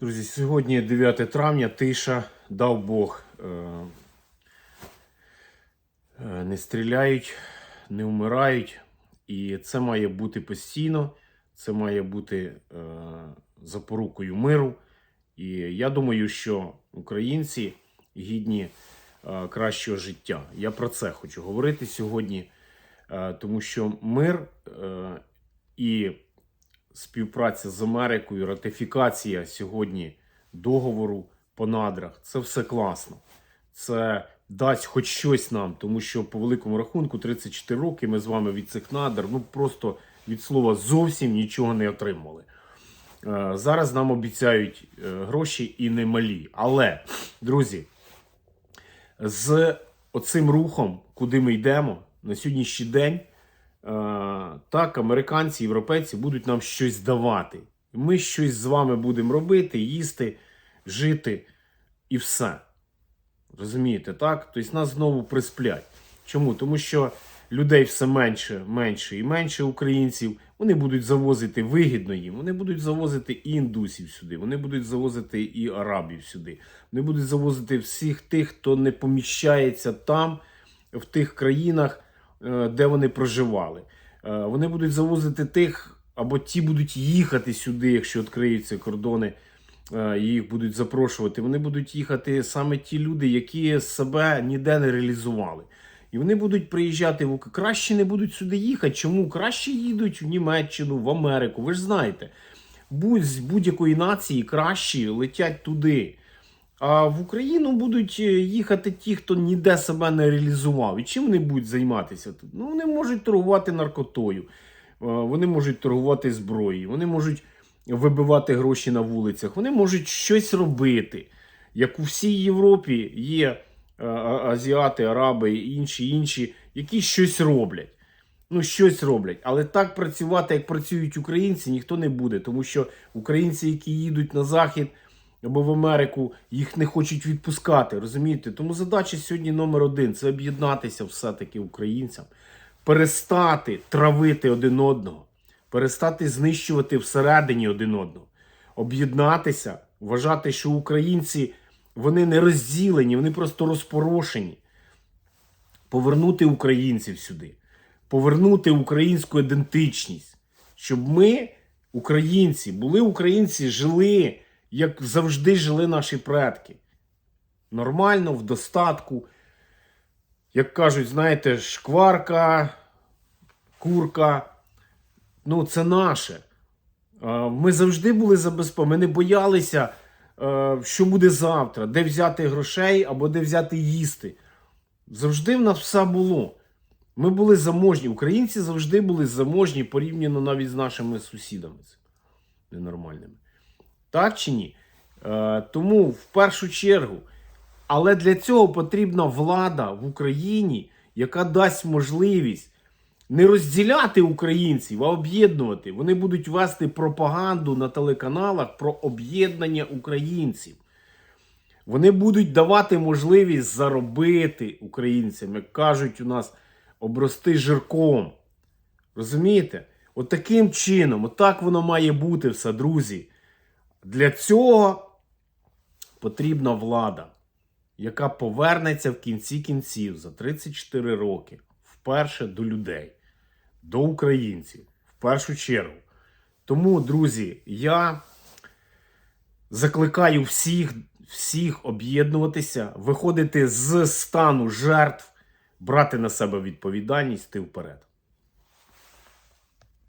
Друзі, сьогодні 9 травня, тиша, дав Бог. Е, е, не стріляють, не вмирають. І це має бути постійно, це має бути е, запорукою миру. І я думаю, що українці гідні кращого життя. Я про це хочу говорити сьогодні, тому що мир і співпраця з Америкою, ратифікація сьогодні договору по надрах це все класно. Це дасть хоч щось нам, тому що по великому рахунку 34 роки ми з вами від цих надр ну просто від слова зовсім нічого не отримали. Е, Зараз нам обіцяють е, гроші і немалі. Але, друзі, з оцим рухом, куди ми йдемо на сьогоднішній день, так, американці, європейці будуть нам щось давати. Ми щось з вами будемо робити, їсти, жити і все. Розумієте, так? Тобто нас знову присплять. Чому? Тому що людей все менше, менше і менше українців. Вони будуть завозити вигідно їм. Вони будуть завозити і індусів сюди, вони будуть завозити і арабів сюди. Вони будуть завозити всіх тих, хто не поміщається там, в тих країнах, е, де вони проживали. Е, Вони будуть завозити тих, або ті будуть їхати сюди, якщо відкриються кордони е, їх будуть запрошувати. Вони будуть їхати саме ті люди, які себе ніде не реалізували. І вони будуть приїжджати в краще не будуть сюди їхати. Чому? Краще їдуть в Німеччину, в Америку. Ви ж знаєте, будь з будь-якої нації кращі летять туди. А в Україну будуть е, їхати ті, хто ніде себе не реалізував. І чим вони будуть займатися тут? Ну, вони можуть торгувати наркотою, е, вони можуть торгувати зброєю, вони можуть вибивати гроші на вулицях, вони можуть щось робити. Як у всій Європі є е, азіати, араби і інші інші, які щось роблять. Ну, щось роблять. Але так працювати, як працюють українці, ніхто не буде. Тому що українці, які їдуть на захід або в Америку, їх не хочуть відпускати. Розумієте? Тому задача сьогодні номер один це об'єднатися все-таки українцям, перестати травити один одного, перестати знищувати всередині один одного, об'єднатися, вважати, що українці вони не розділені, вони просто розпорошені. Повернути українців сюди, повернути українську ідентичність, щоб ми, українці, були українці, жили, як завжди жили наші предки. Нормально, в достатку. Як кажуть, знаєте, шкварка, курка. Ну, це наше. Ми завжди були забезпечені. Ми не боялися, е, що буде завтра, де взяти грошей або де взяти їсти. Завжди в нас все було. Ми були заможні. Українці завжди були заможні порівняно навіть з нашими сусідами ненормальними. Так чи ні? Е, тому в першу чергу. Але для цього потрібна влада в Україні, яка дасть можливість не розділяти українців, а об'єднувати. Вони будуть вести пропаганду на телеканалах про об'єднання українців. Вони будуть давати можливість заробити українцям, як кажуть у нас, обрости жирком. Розумієте? От чином, отак воно має бути все, друзі. Для цього потрібна влада, яка повернеться в кінці кінців за 34 роки вперше до людей, до українців, в першу чергу. Тому, друзі, я закликаю всіх, всіх об'єднуватися, виходити з стану жертв, брати на себе відповідальність, йти вперед.